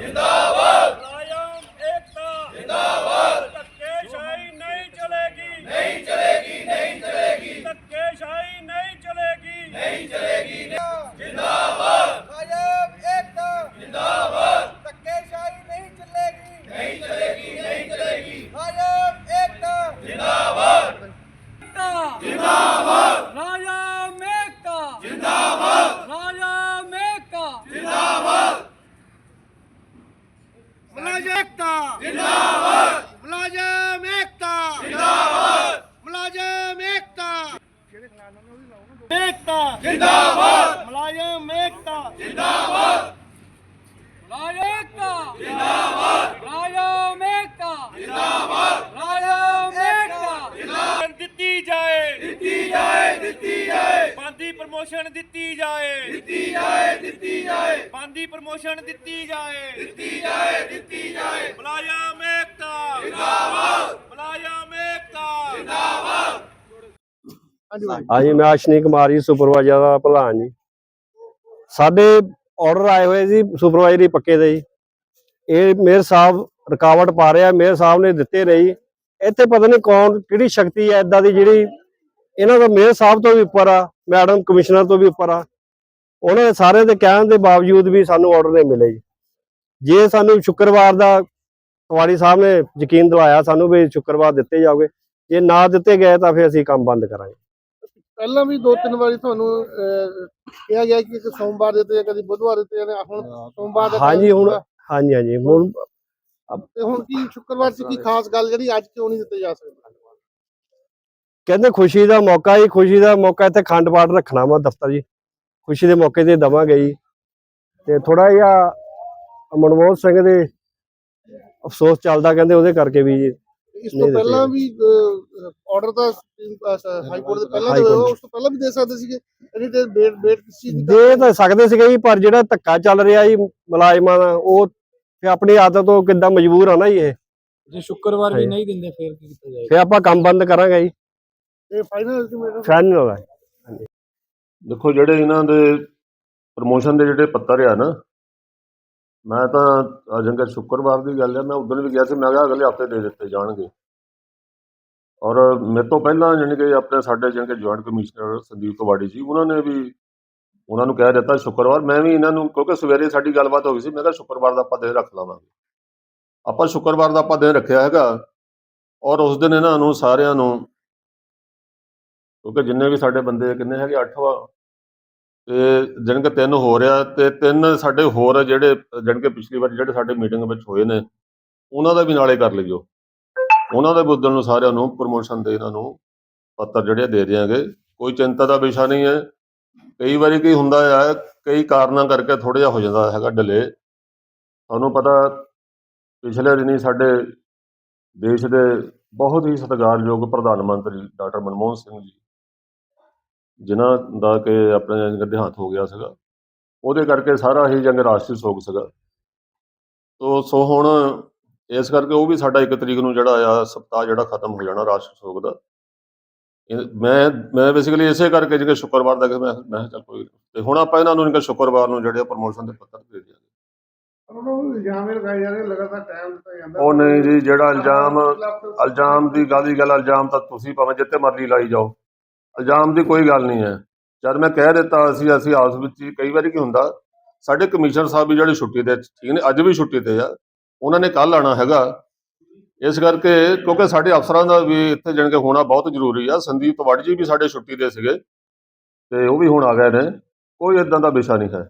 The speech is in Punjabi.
된다. ਮੁਲਾਜ਼ਮ ਏਕਤਾ। ਜਿੰਦਾਬਾਦ। ਮੁਲਾਜ਼ਮ ਏਕਤਾ। ਜਿੰਦਾਬਾਦ। ਮੁਲਾਜ਼ਮ ਏਕਤਾ। ਜਿਹੜੇ ਖਿਲਾਫ ਨੇ ਉਹ ਵੀ ਲਾਉਣ ਏਕਤਾ। ਜਿੰਦਾਬਾਦ। ਪ੍ਰਮੋਸ਼ਨ ਦਿੱਤੀ ਜਾਏ। ਦਿੱਤੀ ਜਾਏ ਦਿੱਤੀ ਜਾਏ। ਬੰਦੀ ਪ੍ਰਮੋਸ਼ਨ ਦਿੱਤੀ ਜਾਏ। ਦਿੱਤੀ ਜਾਏ ਦਿੱਤੀ ਜਾਏ। ਮੁਲਾਜ਼ਮ ਏਕਤਾ। ਜਿੰਦਾਬਾਦ। ਮੁਲਾਜ਼ਮ ਏਕਤਾ। ਜਿੰਦਾਬਾਦ। ਹਾਂਜੀ ਮੈਂ ਅਸ਼ਨੀ ਕੁਮਾਰ ਜੀ ਸੁਪਰਵਾਈਜ਼ਰ ਦਾ ਪ੍ਰਧਾਨ ਜੀ। ਸਾਡੇ ਆਰਡਰ ਆਏ ਹੋਏ ਜੀ ਸੁਪਰਵਾਈਜ਼ਰੀ ਪੱਕੇ ਦੇ ਜੀ। ਇਹ ਮੇਅਰ ਸਾਹਿਬ ਰੁਕਾਵਟ ਪਾ ਰਿਹਾ ਮੇਅਰ ਸਾਹਿਬ ਨੇ ਦਿੱਤੇ ਨਹੀਂ। ਇੱਥੇ ਪਤਾ ਨਹੀਂ ਕੌਣ ਕਿਹੜੀ ਸ਼ਕਤੀ ਹੈ ਇਦਾਂ ਦੀ ਜਿਹੜੀ ਇਹਨਾਂ ਦਾ ਮੇਅਰ ਸਾਹਿਬ ਤੋਂ ਵੀ ਉੱਪਰ ਆ ਮੈਡਮ ਕਮਿਸ਼ਨਰ ਤੋਂ ਵੀ ਉੱਪਰ ਆ। ਉਹਨਾਂ ਦੇ ਸਾਰੇ ਦੇ ਕਹਿਣ ਦੇ ਬਾਵਜੂਦ ਵੀ ਸਾਨੂੰ ਆਰਡਰ ਨਹੀਂ ਮਿਲੇ ਜੀ। ਜੇ ਸਾਨੂੰ ਸ਼ੁੱਕਰਵਾਰ ਦਾ ਤਵਾੜੀ ਸਾਹਿਬ ਨੇ ਯਕੀਨ ਦਿਲਾਇਆ ਸਾਨੂੰ ਵੀ ਸ਼ੁੱਕਰਵਾਰ ਦਿੱਤੇ ਜਾਓਗੇ ਜੇ ਨਾ ਦਿੱਤੇ ਗਏ ਤਾਂ ਫਿਰ ਅਸੀਂ ਕੰਮ ਬੰਦ ਕਰਾਂਗੇ। ਪਹਿਲਾਂ ਵੀ ਦੋ ਤਿੰਨ ਵਾਰੀ ਤੁਹਾਨੂੰ ਕਿਹਾ ਗਿਆ ਕਿ ਇੱਕ ਸੋਮਵਾਰ ਦਿੱਤੇ ਜਾਂ ਕਦੀ ਬੁੱਧਵਾਰ ਦਿੱਤੇ ਜਾਂ ਹੁਣ ਸੋਮਵਾਰ ਦਾ ਹਾਂਜੀ ਹੁਣ ਹਾਂਜੀ ਹਾਂਜੀ ਹੁਣ ਹੁਣ ਕੀ ਸ਼ੁੱਕਰਵਾਰ ਚ ਕੀ ਖਾਸ ਗੱਲ ਜਿਹੜੀ ਅੱਜ ਕਿਉਂ ਨਹੀਂ ਦਿੱਤੇ ਜਾ ਸਕਦੇ? ਕਹਿੰਦੇ ਖੁਸ਼ੀ ਦਾ ਮੌਕਾ ਹੀ ਖੁਸ਼ੀ ਦਾ ਮੌਕਾ ਇੱਥੇ ਖੰਡ ਪਾਠ ਰੱਖਣਾ ਵਾ ਦਫ਼ਤਰ ਜੀ। ਖੁਸ਼ੀ ਦੇ ਮੌਕੇ ਤੇ ਦਵਾਂਗੇ ਜੀ। ਤੇ ਥੋੜਾ ਜਿਹਾ ਮਨਮੋਹਨ ਸਿੰਘ ਦੇ ਅਫਸੋਸ ਚੱਲਦਾ ਕਹਿੰਦੇ ਉਹਦੇ ਕਰਕੇ ਵੀ ਜੀ। ਇਸ ਤੋਂ ਪਹਿਲਾਂ ਵੀ ਆਰਡਰ ਤਾਂ ਹਾਈ ਕੋਰਟ ਦੇ ਪਹਿਲਾਂ ਦੇ ਉਸ ਤੋਂ ਪਹਿਲਾਂ ਵੀ ਦੇ ਸਕਦੇ ਸੀਗੇ। ਇਹਦੀ ਤੇ ਵੇਟ ਵੇਟ ਕਿਸ ਦੀ ਦੇ ਤਾਂ ਸਕਦੇ ਸੀਗੇ ਜੀ ਪਰ ਜਿਹੜਾ ਧੱਕਾ ਚੱਲ ਰਿਹਾ ਜੀ ਮੁਲਾਜ਼ਮਾਂ ਦਾ ਉਹ ਫਿਰ ਆਪਣੀ ਆਦਤ ਤੋਂ ਕਿੱਦਾਂ ਮਜਬੂਰ ਆ ਨਾ ਜੀ ਇਹ। ਜੇ ਸ਼ੁੱਕਰਵਾਰ ਵੀ ਹਾਂਜੀ। ਨਹੀਂ ਦਿੰਦੇ ਫਿਰ ਕੀ ਕੀਤਾ ਜਾਏਗਾ? ਫਿਰ ਆਪਾਂ ਕੰਮ ਬੰਦ ਕਰਾਂਗੇ ਜੀ। ਇਹ ਫਾਈਨਲ ਅਲਟੀਮੇਟਮ ਫਾਈਨਲ ਹੈ ਦੇਖੋ ਜਿਹੜੇ ਇਹਨਾਂ ਦੇ ਪ੍ਰਮੋਸ਼ਨ ਦੇ ਜਿਹੜੇ ਪੱਤਰ ਆ ਨਾ ਮੈਂ ਤਾਂ ਅਜੰਗਾ ਸ਼ੁੱਕਰਵਾਰ ਦੀ ਗੱਲ ਹੈ ਮੈਂ ਉਦੋਂ ਵੀ ਗਿਆ ਸੀ ਮੈਂ ਕਿਹਾ ਅਗਲੇ ਹਫ਼ਤੇ ਦੇ ਦਿੱਤੇ ਜਾਣਗੇ। ਔਰ ਮੇਰੇ ਤੋਂ ਪਹਿਲਾਂ ਜਾਣੀ ਕਿ ਆਪਣੇ ਸਾਡੇ ਜਾਣੀ ਕਿ ਜੁਆਇੰਟ ਕਮਿਸ਼ਨਰ ਸੰਦੀਪ ਕਵਾੜੀ ਜੀ ਉਹਨਾਂ ਨੇ ਵੀ ਉਹਨਾਂ ਨੂੰ ਕਹਿ ਦਿੱਤਾ ਸ਼ੁੱਕਰਵਾਰ। ਮੈਂ ਵੀ ਇਹਨਾਂ ਨੂੰ ਕਿਉਂਕਿ ਸਵੇਰੇ ਸਾਡੀ ਗੱਲਬਾਤ ਹੋ ਗਈ ਸੀ ਮੈਂ ਕਿਹਾ ਸ਼ੁੱਕਰਵਾਰ ਦਾ ਆਪਾਂ ਦਿਨ ਰੱਖ ਲਵਾਂਗੇ। ਆਪਾਂ ਸ਼ੁੱਕਰਵਾਰ ਦਾ ਆਪਾਂ ਦਿਨ ਰੱਖਿਆ ਹੈਗਾ ਔਰ ਉਸ ਦਿਨ ਇਹਨਾਂ ਨੂੰ ਸਾਰਿਆਂ ਨੂੰ ਕਿਉਂਕਿ ਜਿੰਨੇ ਵੀ ਸਾਡੇ ਬੰਦੇ ਕਿੰਨੇ ਹੈਗੇ, ਅੱਠ ਵਾ। ਤੇ ਜਾਣੀ ਕਿ ਤਿੰਨ ਹੋ ਰਿਹਾ ਤੇ ਤਿੰਨ ਸਾਡੇ ਹੋਰ ਜਿਹੜੇ, ਜਾਣੀ ਕਿ ਪਿਛਲੀ ਵਾਰ ਜਿਹੜੇ ਸਾਡੇ ਮੀਟਿੰਗ ਵਿੱਚ ਹੋਏ ਨੇ, ਉਹਨਾਂ ਦਾ ਵੀ ਨਾਲੇ ਕਰ ਲਈਓ। ਉਹਨਾਂ ਦੇ ਬੁੱਧਨ ਨੂੰ ਸਾਰਿਆਂ ਨੂੰ ਪ੍ਰਮੋਸ਼ਨ ਦੇ ਇਹਨਾਂ ਨੂੰ ਪੱਤਰ ਜਿਹੜੇ ਦੇ ਦਿਆਂਗੇ। ਕੋਈ ਚਿੰਤਾ ਦਾ ਵਿਸ਼ਾ ਨਹੀਂ ਹੈ। ਕਈ ਵਾਰੀ ਕੀ ਹੁੰਦਾ ਆ, ਕਈ ਕਾਰਨਾਂ ਕਰਕੇ ਥੋੜਾ ਜਿਹਾ ਹੋ ਜਾਂਦਾ ਹੈਗਾ ਡਿਲੇ ਤੁਹਾਨੂੰ ਪਤਾ ਪਿਛਲੇ ਦਿਨੀ ਸਾਡੇ ਦੇਸ਼ ਦੇ ਬਹੁਤ ਹੀ ਸਤਿਕਾਰਯੋਗ ਪ੍ਰਧਾਨ ਮੰਤਰੀ ਡਾਕਟਰ ਮਨਮੋਹਨ ਸਿੰਘ ਜੀ ਜਿਨ੍ਹਾਂ ਦਾ ਕਿ ਆਪਣੇ ਦੇਹਾਂਤ ਹੋ ਗਿਆ ਸੀਗਾ। ਉਹਦੇ ਕਰਕੇ ਸਾਰਾ ਹੀ ਜੰਗ ਰਾਸ਼ਟਰੀ ਸੋਗ ਸੀਗਾ। ਤੋ ਸੋ ਹੁਣ ਇਸ ਕਰਕੇ ਉਹ ਵੀ ਸਾਡਾ ਇੱਕ ਤਰੀਕ ਨੂੰ ਜਿਹੜਾ ਆ ਸਪਤਾਹ ਜਿਹੜਾ ਖਤਮ ਹੋ ਜਾਣਾ ਰਾਸ਼ਟਰੀ ਸੋਗ ਦਾ। ਮੈਂ ਮੈਂ ਬੇਸਿਕਲੀ ਇਸੇ ਕਰਕੇ ਜਿਹੜੇ ਸ਼ੁੱਕਰਵਾਰ ਦਾ ਕਿ ਮੈਂ ਮੈਂ ਚੱਲ ਕੋਈ ਤੇ ਹੁਣ ਆਪਾਂ ਇਹਨਾਂ ਨੂੰ ਨਿਕਲ ਸ਼ੁੱਕਰਵਾਰ ਨੂੰ ਜਿਹੜੇ ਪ੍ਰਮੋਸ਼ਨ ਦੇ ਪੱਤਰ ਦੇ ਦਿਆਂਗੇ ਉਹਨਾਂ ਨੂੰ ਇਲਜ਼ਾਮ ਇਹ ਲਗਾਏ ਜਾ ਰਹੇ ਲਗਾਤਾਰ ਟਾਈਮ ਦਿੱਤਾ ਜਾਂਦਾ। ਉਹ ਨਹੀਂ ਜੀ ਜਿਹੜਾ ਇਲਜ਼ਾਮ ਇਲਜ਼ਾਮ ਦੀ ਗੱਲ ਦੀ ਗੱਲ ਇਲਜ਼ਾਮ ਤਾਂ ਤੁਸੀਂ ਭਾਵੇਂ ਜਿੱਤੇ ਮਰਜ਼ੀ ਲਾਈ ਜਾਓ। ਇਲਜ਼ਾਮ ਦੀ ਕੋਈ ਗੱਲ ਨਹੀਂ ਹੈ। ਜਦ ਮੈਂ ਕਹਿ ਦਿੱਤਾ ਅਸੀਂ ਅਸੀਂ ਆਪਸ ਵਿੱਚ ਹੀ ਕਈ ਵਾਰੀ ਕੀ ਹੁੰਦਾ, ਸਾਡੇ ਕਮਿਸ਼ਨਰ ਸਾਹਿਬ ਵੀ ਜਿਹੜੇ ਛੁੱਟੀ ਤੇ ਠੀਕ ਨੇ, ਅੱਜ ਵੀ ਛੁੱਟੀ ਤੇ ਆ, ਉਹਨਾਂ ਨੇ ਕੱਲ ਆਣਾ ਹੈਗਾ। ਇਸ ਕਰਕੇ ਕਿਉਂਕਿ ਸਾਡੇ ਅਫਸਰਾਂ ਦਾ ਵੀ ਇੱਥੇ ਜਾਣ ਕੇ ਹੋਣਾ ਬਹੁਤ ਜ਼ਰੂਰੀ ਆ। ਸੰਦੀਪ ਤਵੜ ਜੀ ਵੀ ਸਾਡੇ ਛੁੱਟੀ ਦੇ ਸੀਗੇ, ਤੇ ਉਹ ਵੀ ਹੁਣ ਆ ਗਏ ਨੇ। ਕੋਈ ਇਦਾਂ ਦਾ ਵਿਸ਼ਾ ਨਹੀਂ ਹੈ।